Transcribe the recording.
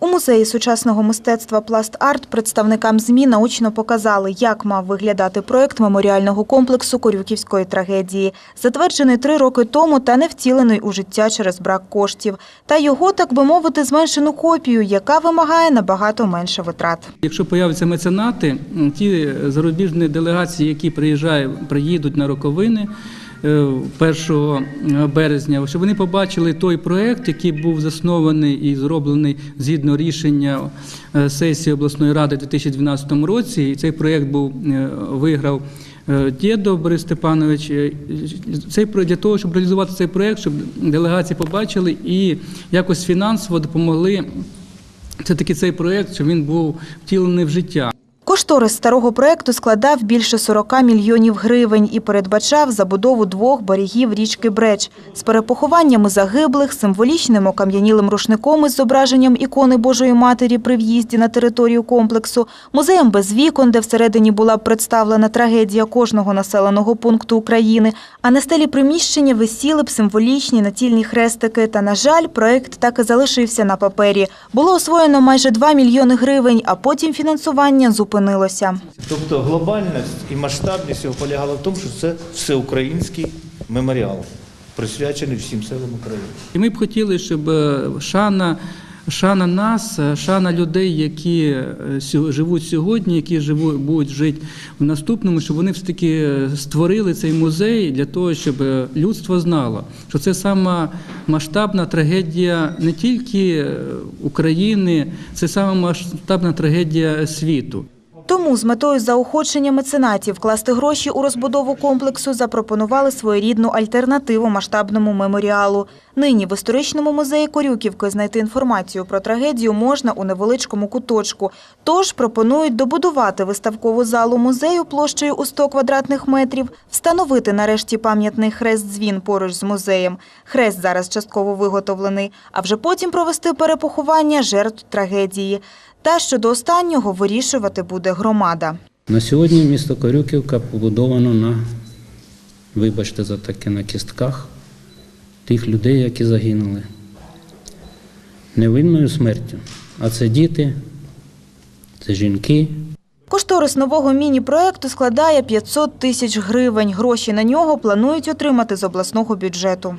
У музеї сучасного мистецтва «Пласт-Арт» представникам ЗМІ наочно показали, як мав виглядати проект меморіального комплексу Корюківської трагедії, затверджений три роки тому та не втілений у життя через брак коштів, та його, так би мовити, зменшену копію, яка вимагає набагато менше витрат. Якщо появляться меценати, ті зарубіжні делегації, які приїжджають, приїдуть на роковини 1 березня, щоб вони побачили той проект, який був заснований і зроблений згідно рішення е, сесії обласної ради у 2012 році. І цей проект був е, виграв. е, Дєдо Борис Степанович, Е, цей для того, щоб реалізувати цей проект, щоб делегації побачили і якось фінансово допомогли це таки цей проєкт, щоб він був втілений в життя. Кошторис старого проекту складав більше 40 мільйонів гривень і передбачав забудову двох берегів річки Бреч з перепохованнями загиблих, символічним окам'янілим рушником із зображенням ікони Божої Матері при в'їзді на територію комплексу, музеєм без вікон, де всередині була представлена трагедія кожного населеного пункту України, а на стелі приміщення висіли б символічні натільні хрестики. Та, на жаль, проект так і залишився на папері. Було освоєно майже 2 мільйони гривень, а потім фінансування зупинилося. Тобто глобальність і масштабність його полягала в тому, що це всеукраїнський меморіал, присвячений всім селам України. І ми б хотіли, щоб е, шана, шана нас, е, шана людей, які е, живуть сьогодні, які живуть, будуть жити в наступному, щоб вони все-таки е, створили цей музей для того, щоб людство знало, що це сама масштабна трагедія не тільки України, це сама масштабна трагедія світу. Тому з метою заохочення меценатів вкласти гроші у розбудову комплексу запропонували своєрідну альтернативу масштабному меморіалу. Нині в історичному музеї Корюківки знайти інформацію про трагедію можна у невеличкому куточку. Тож пропонують добудувати виставкову залу музею площею у 100 квадратних метрів, встановити нарешті пам'ятний хрест-дзвін поруч з музеєм. Хрест зараз частково виготовлений, а вже потім провести перепоховання жертв трагедії. Та щодо останнього вирішувати буде громада. На сьогодні місто Корюківка побудовано на, вибачте за таке, на кістках тих людей, які загинули невинною смертю. А це діти, це жінки, Кошторис нового міні-проекту складає 500 тисяч гривень. Гроші на нього планують отримати з обласного бюджету.